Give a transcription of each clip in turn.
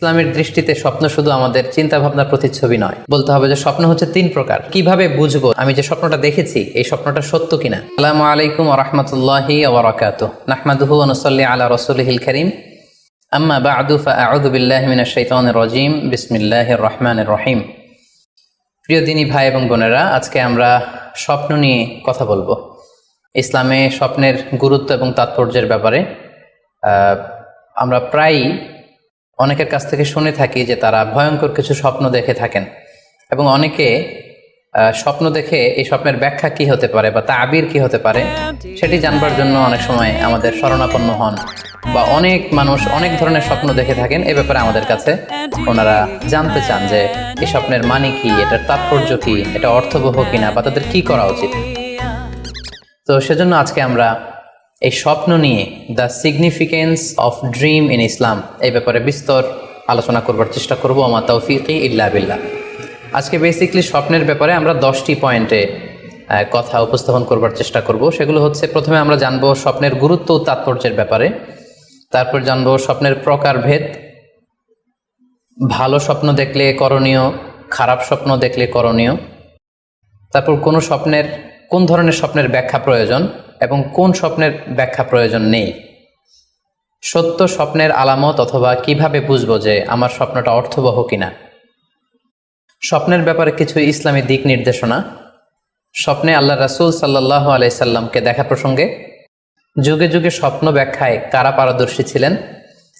ইসলামের দৃষ্টিতে স্বপ্ন শুধু আমাদের চিন্তা ভাবনার প্রতিচ্ছবি নয়। বলতে হবে যে স্বপ্ন হচ্ছে তিন প্রকার। কীভাবে বুঝব আমি যে স্বপ্নটা দেখেছি, এই স্বপ্নটা সত্য কিনা? আসসালামু আলাইকুম রহমতুল্লাহি ওবরাকাত নাহমাদুহু অনুসল্লি আলা রসুলহিল করিম। আম্মা বাদু, ফাআউযু বিল্লাহি মিনাশ শাইতানির রাজিম। বিসমিল্লাহির রহমানির রহিম। প্রিয় দিনী ভাই এবং বোনেরা, আজকে আমরা স্বপ্ন নিয়ে কথা বলব। ইসলামে স্বপ্নের গুরুত্ব এবং তাৎপর্যের ব্যাপারে আমরা প্রায়ই অনেকের কাছ থেকে শুনে থাকি যে তারা ভয়ঙ্কর কিছু স্বপ্ন দেখে থাকেন এবং অনেকে স্বপ্ন দেখে এই স্বপ্নের ব্যাখ্যা কি হতে পারে বা তা আবির কি হতে পারে সেটি জানবার জন্য অনেক সময় আমাদের শরণাপন্ন হন বা অনেক মানুষ অনেক ধরনের স্বপ্ন দেখে থাকেন। এ ব্যাপারে আমাদের কাছে ওনারা জানতে চান যে এই স্বপ্নের মানে কি, এটার তাৎপর্য কি, এটা অর্থবহ কিনা বা তাদের কি করা উচিত। তো সেজন্য আজকে আমরা এই স্বপ্ন নিয়ে the significance of dream in Islam এই ব্যাপারে বিস্তর আলোচনা করবার চেষ্টা করব আমার তৌফিকি ইল্লা বিল্লাহ। আজকে বেসিকলি স্বপ্নের ব্যাপারে আমরা দশটি পয়েন্টে কথা উপস্থাপন করবার চেষ্টা করব। সেগুলো হচ্ছে, প্রথমে আমরা জানব স্বপ্নের গুরুত্ব ও তাৎপর্যের ব্যাপারে। তারপর জানব স্বপ্নের প্রকারভেদ ভালো স্বপ্ন দেখলে করণীয়, খারাপ স্বপ্ন দেখলে করণীয়। তারপর কোনো স্বপ্নের কোন ধরনের স্বপ্নের ব্যাখ্যা প্রয়োজন এবং কোন স্বপ্নের ব্যাখ্যা প্রয়োজন নেই? সত্য স্বপ্নের আলামত অথবা কীভাবে বুঝব যে আমার স্বপ্নটা অর্থবহ কিনা? স্বপ্নের ব্যাপারে কিছু ইসলামী দিক নির্দেশনা। স্বপ্নে আল্লাহ রাসূল সাল্লাহ আলাইসাল্লামকে দেখা প্রসঙ্গে, যুগে যুগে স্বপ্ন ব্যাখ্যায় কারা পারদর্শী ছিলেন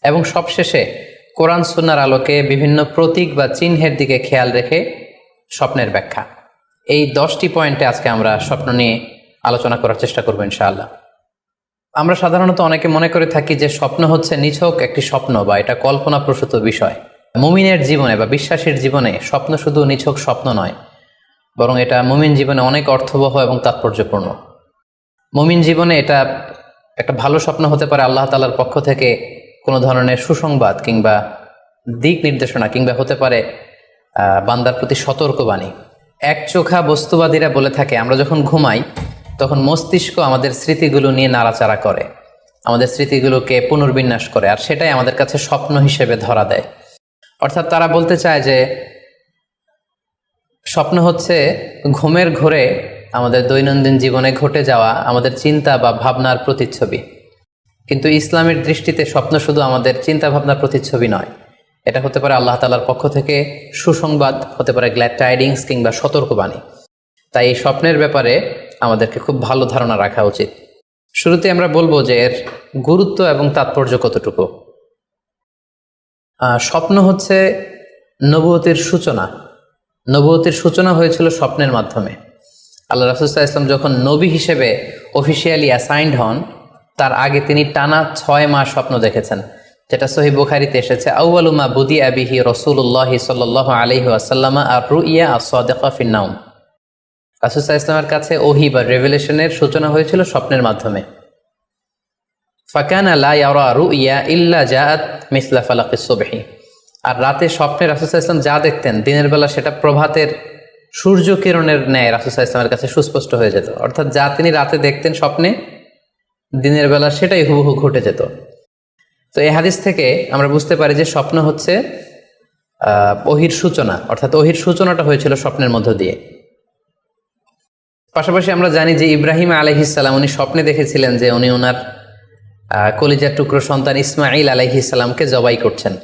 এবং সবশেষে কোরআন সুন্নার আলোকে বিভিন্ন প্রতীক বা চিহ্নের দিকে খেয়াল রেখে স্বপ্নের ব্যাখ্যা। এই দশটি পয়েন্টে আজকে আমরা স্বপ্ন নিয়ে আলোচনা করার চেষ্টা করব, ইনশাআল্লাহ। আমরা সাধারণত অনেকে মনে করে থাকি যে স্বপ্ন হচ্ছে নিছক একটি স্বপ্ন বা এটা কল্পনা প্রসূত বিষয়। মুমিনের জীবনে বা বিশ্বাসের জীবনে স্বপ্ন শুধু নিছক স্বপ্ন নয়, বরং এটা মুমিন জীবনে অনেক অর্থবহ এবং তাৎপর্যপূর্ণ। মুমিন জীবনে এটা একটা ভালো স্বপ্ন হতে পারে আল্লাহ তালার পক্ষ থেকে কোনো ধরনের সুসংবাদ কিংবা দিক নির্দেশনা কিংবা হতে পারে বান্দার প্রতি সতর্কবাণী। এক চোখা বস্তুবাদীরা বলে থাকে, আমরা যখন ঘুমাই, তখন মস্তিষ্ক আমাদের স্মৃতিগুলো নিয়ে নাড়াচাড়া করে। আমাদের স্মৃতিগুলোকে পুনর্বিন্যাস করে, আর সেটাই আমাদের কাছে স্বপ্ন হিসেবে ধরা দেয়। অর্থাৎ তারা বলতে চায় যে, স্বপ্ন হচ্ছে ঘুমের ঘোরে আমাদের দৈনন্দিন জীবনে ঘটে যাওয়া আমাদের চিন্তা বা ভাবনার প্রতিচ্ছবি। কিন্তু ইসলামের দৃষ্টিতে স্বপ্ন শুধু আমাদের চিন্তা ভাবনার প্রতিচ্ছবি নয় এটা হতে পারে আল্লাহ তালার পক্ষ থেকে সুসংবাদ, হতে পারে গ্ল্যাড টাইডিংস কিংবা সতর্কবাণী। তাই এই স্বপ্নের ব্যাপারে আমাদেরকে খুব ভালো ধারণা রাখা উচিত। শুরুতে আমরা বলব যে এর গুরুত্ব এবং তাৎপর্য কতটুকু? স্বপ্ন হচ্ছে নবুয়তির সূচনা। নবুয়তির সূচনা হয়েছিল স্বপ্নের মাধ্যমে। আল্লাহ রাসুল্লাহ ইসলাম যখন নবী হিসেবে অফিসিয়ালি অ্যাসাইন্ড হন, তার আগে তিনি টানা ছয় মাস স্বপ্ন দেখেছেন। যেটা সহি বুখারিতে এসেছে আউআলুমা বুদি আবিহি রসুল্লাহ সাল্লাহ আলহি আসাল্লামা আর রু ইয়া আসদেকা ফিন্নাউম রাসুল্লাহ ইসলামের কাছে ওহি বা রেভেলেশনের সূচনা হয়েছিল স্বপ্নের মাধ্যমে। ফাকানা লা ইয়ারা রু ইয়া ইল্লা জাআত মিসলা সুবহি। আর রাতে স্বপ্নে রাসুসাহ ইসলাম যা দেখতেন, দিনের বেলা সেটা প্রভাতের সূর্য কিরণের ন্যায় রাসুসাহ ইসলামের কাছে সুস্পষ্ট হয়ে যেত। অর্থাৎ যা তিনি রাতে দেখতেন স্বপ্নে, দিনের বেলা সেটাই হুবহু ঘটে যেত। তো এই হাদিস থেকে আমরা বুঝতে পারি যে স্বপ্ন হচ্ছে ওহির সূচনা, অর্থাৎ ওহির সূচনাটা হয়েছিল স্বপ্নের মধ্য দিয়ে। পাশাপাশি আমরা জানি যে ইব্রাহিম আলহিসাল্লাম উনি স্বপ্নে দেখেছিলেন যে উনি ওনার কলিজার টুকরো সন্তান ইসমাইল আলহিসাল্লামকে জবাই করছেন,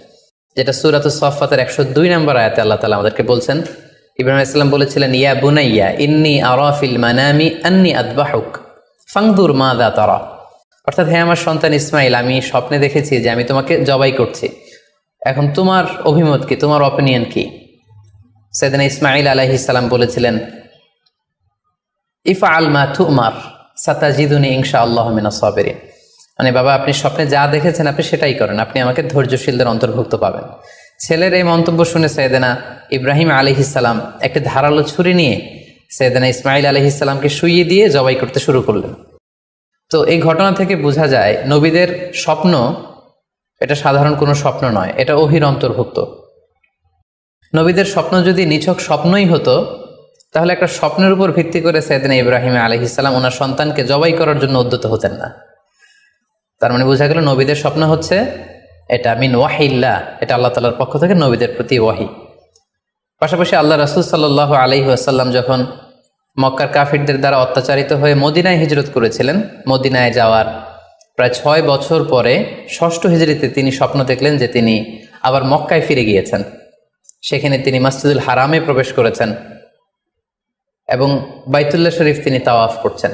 যেটা সুরাত সফাতের একশো দুই নম্বর আয়াতে আল্লাহ তালা আমাদেরকে বলছেন, ইব্রাহিম ইসলাম বলেছিলেন, ইয়া বুনাইয়া, ইন্নি আরফিল মানামি আন্নি আদবাহুক, ফাংদুর মা দা তারা। অর্থাৎ হ্যাঁ আমার সন্তান ইসমাইল, আমি স্বপ্নে দেখেছি যে আমি তোমাকে জবাই করছি। এখন তোমার অভিমত কি? তোমার অপিনিয়ন কি? সেদিন ইসমাইল আলাইহিসাল্লাম বলেছিলেন ইফা আল মা তুমার, সাতাজিদুনি ইনশা আল্লাহ মিনা সাবেরিন। মানে বাবা, আপনি স্বপ্নে যা দেখেছেন, আপনি সেটাই করেন। আপনি আমাকে ধৈর্যশীলদের অন্তর্ভুক্ত পাবেন। ছেলের এই মন্তব্য শুনে সৈয়দেনা ইব্রাহিম আলহিসাল্লাম একটি ধারালো ছুরি নিয়ে সৈয়দেনা ইসমাইল আলহিসাল্লামকে শুইয়ে দিয়ে জবাই করতে শুরু করলেন। তো এই ঘটনা থেকে বোঝা যায় নবীদের স্বপ্ন এটা সাধারণ কোনো স্বপ্ন নয়, এটা অহির অন্তর্ভুক্ত। নবীদের স্বপ্ন যদি নিছক স্বপ্নই হতো, তাহলে একটা স্বপ্নের উপর ভিত্তি করে সৈয়দিনা ইব্রাহিম আলহিসাল্লাম ওনার সন্তানকে জবাই করার জন্য উদ্যত হতেন না। তার মানে বোঝা গেল নবীদের স্বপ্ন হচ্ছে এটা মিন ওয়াহিল্লা এটা আল্লাহ তালার পক্ষ থেকে নবীদের প্রতি ওয়াহি। পাশাপাশি আল্লাহ রাসুল সাল্লাহ আলহি আসাল্লাম যখন মক্কার কাফিরদের দ্বারা অত্যাচারিত হয়ে মদিনায় হিজরত করেছিলেন। মদিনায় যাওয়ার প্রায় ছয় বছর পরে ষষ্ঠ হিজরিতে তিনি স্বপ্ন দেখলেন যে তিনি আবার মক্কায় ফিরে গিয়েছেন। সেখানে তিনি মাসজিদুল হারামে প্রবেশ করেছেন এবং বাইতুল্লাহ শরীফ তিনি তাওয়াফ করছেন।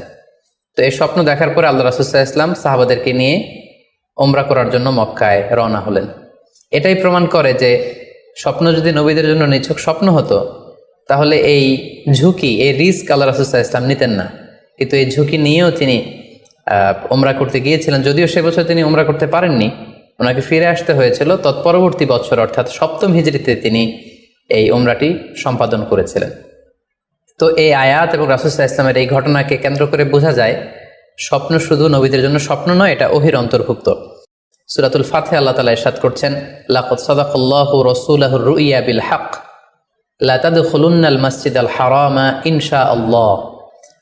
তো এই স্বপ্ন দেখার পরে আল্লাহ রাসুল্লাহ ইসলাম সাহাবাদেরকে নিয়ে ওমরা করার জন্য মক্কায় রওনা হলেন। এটাই প্রমাণ করে যে স্বপ্ন যদি নবীদের জন্য নিছক স্বপ্ন হতো তাহলে এই ঝুঁকি, এই রিস্ক আল্লাহ রাসুল্লাহ ইসলাম নিতেন না। কিন্তু এই ঝুঁকি নিয়েও তিনি ওমরা করতে গিয়েছিলেন। যদিও সে বছর তিনি ওমরা করতে পারেননি, ওনাকে ফিরে আসতে হয়েছিল। তৎপরবর্তী বছর, অর্থাৎ সপ্তম হিজড়িতে তিনি এই ওমরাটি সম্পাদন করেছিলেন। তো এই আয়াত এবং রাসুসাহ ইসলামের এই ঘটনাকে কেন্দ্র করে বোঝা যায়, স্বপ্ন শুধু নবীদের জন্য স্বপ্ন নয়, এটা ওহির অন্তর্ভুক্ত। সুরাতুল ফাতে আল্লাহ তালা ইরশাদ করছেন লাকত সাদাকাল্লাহু রাসূলাহু রুইয়া বিল হক লা তাদখুলুন্নাল মসজিদ আল হারামা ইনশা আল্লাহ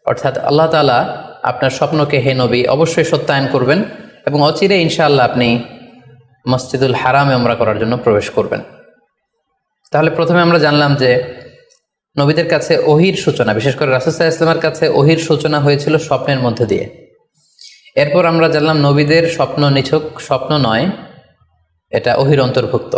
অর্থাৎ আল্লাহ তাআলা আপনার স্বপ্নকে হে নবী অবশ্যই সত্যায়ন করবেন এবং অচিরে ইনশাআল্লাহ আপনি মসজিদুল হারামে আমরা করার জন্য প্রবেশ করবেন। তাহলে প্রথমে আমরা জানলাম যে নবীদের কাছে ওহির সূচনা, বিশেষ করে রাসুসাহ ইসলামের কাছে ওহির সূচনা হয়েছিল স্বপ্নের মধ্যে দিয়ে। এরপর আমরা জানলাম নবীদের স্বপ্ন নিছক স্বপ্ন নয়, এটা ওহির অন্তর্ভুক্ত।